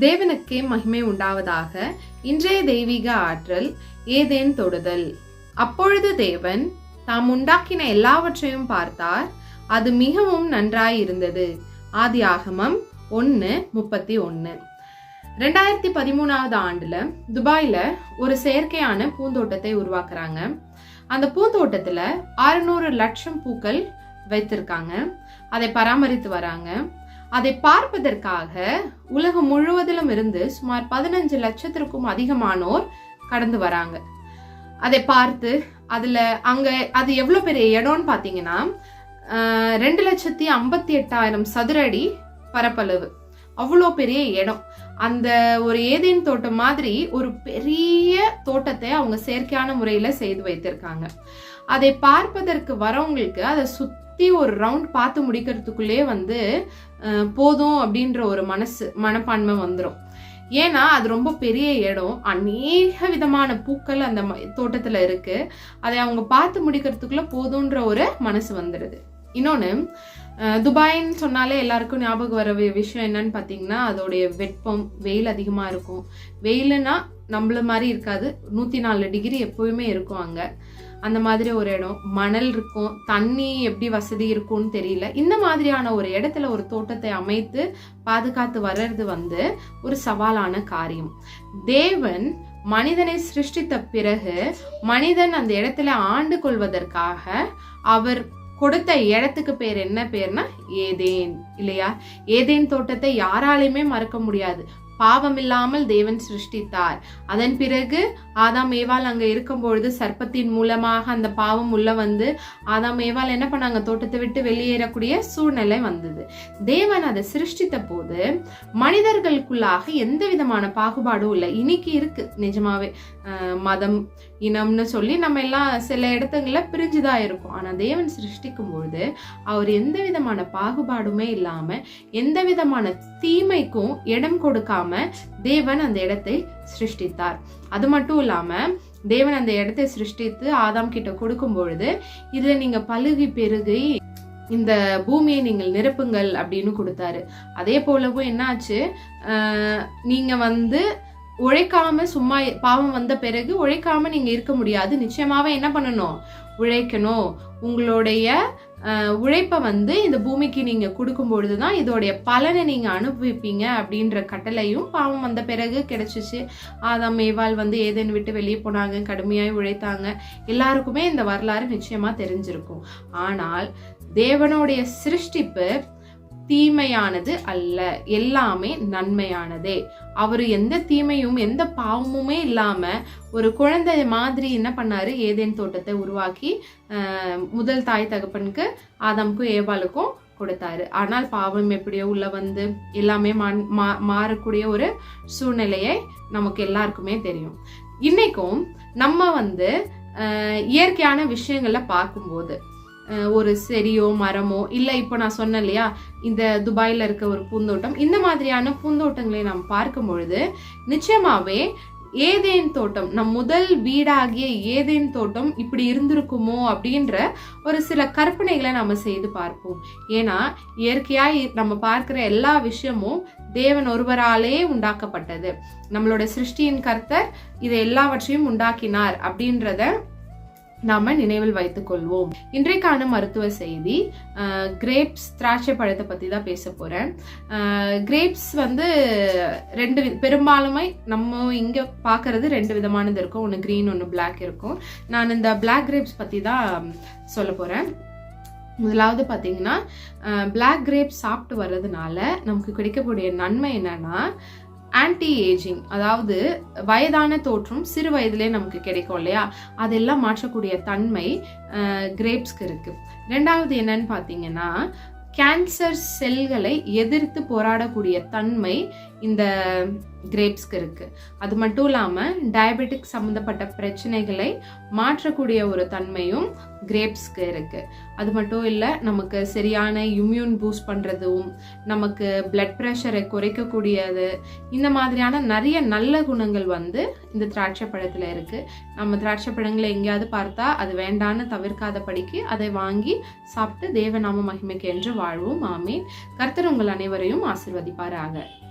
தேவனுக்கே மகிமை உண்டாவதாக இன்றைய தெய்வீக ஆற்றல் ஏதேன் தொடுதல். அப்பொழுது தேவன் தாம் உண்டாக்கின எல்லாவற்றையும் பார்த்தார். அது மிகவும் நன்றாயிருந்தது. ஆதி ஆகமம் ஒன்று முப்பத்தி ஒன்று ரெண்டாயிரத்தி பதிமூணாவது ஆண்டுல துபாயில ஒரு செயற்கையான பூந்தோட்டத்தை உருவாக்குறாங்க. அந்த பூந்தோட்டத்துல அறுநூறு லட்சம் பூக்கள் வைத்திருக்காங்க. அதை பராமரித்து வராங்க. அதை பார்ப்பதற்காக உலகம் முழுவதிலும் இருந்து சுமார் பதினஞ்சு லட்சத்திற்கும் அதிகமானோர் கடந்து வராங்க. அதை பார்த்து அதுல அங்க அது எவ்வளவு பெரிய இடம்னு பாத்தீங்கன்னா ரெண்டு லட்சத்தி ஐம்பத்தி எட்டாயிரம் சதுர அடி பரப்பளவு. அவ்வளோ பெரிய இடம். அந்த ஒரு ஏதேன் தோட்டம் மாதிரி ஒரு பெரிய தோட்டத்தை அவங்க செயற்கையான முறையில செய்து வைத்திருக்காங்க. அதை பார்ப்பதற்கு வரவங்களுக்கு அதை சுற்றி ஒரு ரவுண்ட் பார்த்து முடிக்கிறதுக்குள்ளே வந்து போதும் அப்படின்ற ஒரு மனசு மனப்பான்மை வந்துடும் ஏன்னா அது ரொம்ப பெரிய இடம். அநேக விதமான பூக்கள் அந்த ம- இருக்குது அதை அவங்க பார்த்து முடிக்கிறதுக்குள்ளே போதுன்ற ஒரு மனசு வந்துடுது இன்னொன்று துபாய்ன்னு சொன்னாலே எல்லாருக்கும் ஞாபகம் வர விஷயம் என்னன்னு பார்த்தீங்கன்னா அதோடைய வெப்பம் வெயில் அதிகமாக இருக்கும். வெயிலுனா நம்மள மாதிரி இருக்காது. நூற்றி நாலு டிகிரி எப்பவுமே இருக்கும் அங்கே. அந்த மாதிரி ஒரு இடம். மணல் இருக்கும். தண்ணி எப்படி வசதி இருக்கும்னு தெரியல. இந்த மாதிரியான ஒரு இடத்துல ஒரு தோட்டத்தை அமைத்து பாதுகாத்து வர்றது வந்து ஒரு சவாலான காரியம். தேவன் மனிதனை சிருஷ்டித்த பிறகு மனிதன் அந்த இடத்துல ஆண்டு கொள்வதற்காக அவர் கொடுத்த இடத்துக்கு பேர் என்ன பேர்னா ஏதேன் இல்லையா? ஏதேன் தோட்டத்தை யாராலையுமே மறக்க முடியாது. பாவம் இல்லாமல் தேவன் சிருஷ்டித்தார். அதன் பிறகு ஆதாம் ஏவால் அங்கே இருக்கும் பொழுது சர்ப்பத்தின் மூலமாக அந்த பாவம் உள்ள வந்து ஆதாம் ஏவால் என்ன பண்ணாங்க? தோட்டத்தை விட்டு வெளியேறக்கூடிய சூழ்நிலை வந்தது. தேவன் அதை சிருஷ்டித்த போது மனிதர்களுக்குள்ளாக எந்த விதமான பாகுபாடும் இல்லை. இன்னைக்கு இருக்கு. நிஜமாவே மதம் இனம்னு சொல்லி நம்ம எல்லாம் சில இடத்துங்கள பிரிஞ்சுதான் இருக்கும். ஆனால் தேவன் சிருஷ்டிக்கும் பொழுது அவர் எந்த விதமான பாகுபாடுமே இல்லாமல் எந்த விதமான தீமைக்கும் இடம் கொடுக்காம தேவன் அந்த இடத்தை சிருஷ்டித்தார். அது மட்டும் இல்லாம தேவன் அந்த இடத்தை சிருஷ்டித்து ஆதாம் கிட்ட கொடுக்கும் பொழுது இதுல நீங்க பழுகி பெருகி இந்த பூமியை நீங்கள் நிரப்புங்கள் அப்படின்னு கொடுத்தாரு. அதே போலவும் என்னாச்சு? ஆஹ் நீங்க வந்து உழைக்காம சும்மா பாவம் வந்த பிறகு உழைக்காம நீங்க இருக்க முடியாது. நிச்சயமாவே என்ன பண்ணணும்? உழைக்கணும். உங்களுடைய உழைப்பை வந்து இந்த பூமிக்கு நீங்க கொடுக்கும் பொழுதுதான் இதோடைய பலனை நீங்க அனுபவிப்பீங்க அப்படின்ற கட்டளையும் பாவம் வந்த பிறகு கிடைச்சிச்சு. ஆதாம் மேவால் வந்து ஏதேன்னு விட்டு வெளியே போனாங்க. கடுமையாய் உழைத்தாங்க. எல்லாருக்குமே இந்த வரலாறு நிச்சயமா தெரிஞ்சிருக்கும். ஆனால் தேவனுடைய சிருஷ்டிப்பு தீமையானது அல்ல. எல்லாமே நன்மையானதே. அவர் எந்த தீமையும் எந்த பாவமுமே இல்லாம ஒரு குழந்தை மாதிரி என்ன பண்ணாரு? ஏதேன் தோட்டத்தை உருவாக்கி முதல் தாய் தகப்பனுக்கு ஆதாமுக்கும் ஏவாளுக்கும் கொடுத்தாரு. ஆனால் பாவம் எப்படியோ உள்ள வந்து எல்லாமே மா- மாறக்கூடிய ஒரு சூழ்நிலையை நமக்கு எல்லாருக்குமே தெரியும். இன்னைக்கும் நம்ம வந்து இயற்கையான விஷயங்களை பார்க்கும்போது ஒரு செடியோ மரமோ இல்லை இப்போ நான் சொன்னேன் இல்லையா இந்த துபாயில் இருக்க ஒரு பூந்தோட்டம் இந்த மாதிரியான பூந்தோட்டங்களை நாம் பார்க்கும் பொழுது நிச்சயமாகவே ஏதேன் தோட்டம் நம் முதல் வீடாகிய ஏதேன் தோட்டம் இப்படி இருந்திருக்குமோ அப்படின்ற ஒரு சில கற்பனைகளை நம்ம செய்து பார்ப்போம். ஏன்னா இயற்கையாக நம்ம பார்க்குற எல்லா விஷயமும் தேவன் ஒருவராலே உண்டாக்கப்பட்டது. நம்மளோட சிருஷ்டியின் கர்த்தர் இதை எல்லாவற்றையும் உண்டாக்கினார் அப்படின்றத நாம நினைவில் வைத்துக் கொள்வோம். இன்றைக்கான மருத்துவ செய்தி கிரேப்ஸ் திராட்சை பழத்தை பத்தி தான் பேச போறேன். கிரேப்ஸ் வந்து ரெண்டு வி- பெரும்பாலுமே நம்ம இங்க பார்க்கறது ரெண்டு விதமானது இருக்கும். ஒன்று கிரீன் ஒன்று பிளாக் இருக்கும். நான் இந்த பிளாக் கிரேப்ஸ் பத்தி தான் சொல்ல போறேன். முதலாவது பார்த்தீங்கன்னா பிளாக் கிரேப்ஸ் சாப்பிட்டு வர்றதுனால நமக்கு கிடைக்கக்கூடிய நன்மை என்னன்னா ஆன்டி ஏஜிங் அதாவது வயதான தோற்றம் சிறு வயதிலே நமக்கு கிடைக்கும் இல்லையா? அதெல்லாம் மாற்றக்கூடிய தன்மை கிரேப்ஸ்க்கு இருக்கு. ரெண்டாவது என்னன்னு பார்த்தீங்கன்னா கேன்சர் செல்களை எதிர்த்து போராடக்கூடிய தன்மை இந்த கிரேப்ஸ்க்கு இருக்குது அது மட்டும் இல்லாமல் டயபெட்டிக் சம்மந்தப்பட்ட பிரச்சனைகளை மாற்றக்கூடிய ஒரு தன்மையும் கிரேப்ஸ்க்கு இருக்குது அது மட்டும் இல்லை நமக்கு சரியான இம்யூன் பூஸ்ட் பண்ணுறதும் நமக்கு பிளட் ப்ரெஷரை குறைக்கக்கூடியது இந்த மாதிரியான நிறைய நல்ல குணங்கள் வந்து இந்த திராட்சை பழத்தில் இருக்குது நம்ம திராட்சை பழங்களை எங்கேயாவது பார்த்தா அது வேண்டான்னு தவிர்க்காத படிக்கு அதை வாங்கி சாப்பிட்டு தேவநாம மகிமைக்கு என்று வாழ்வோம். ஆமீன். கர்த்தர் உங்கள் அனைவரையும் ஆசிர்வதிப்பாராக.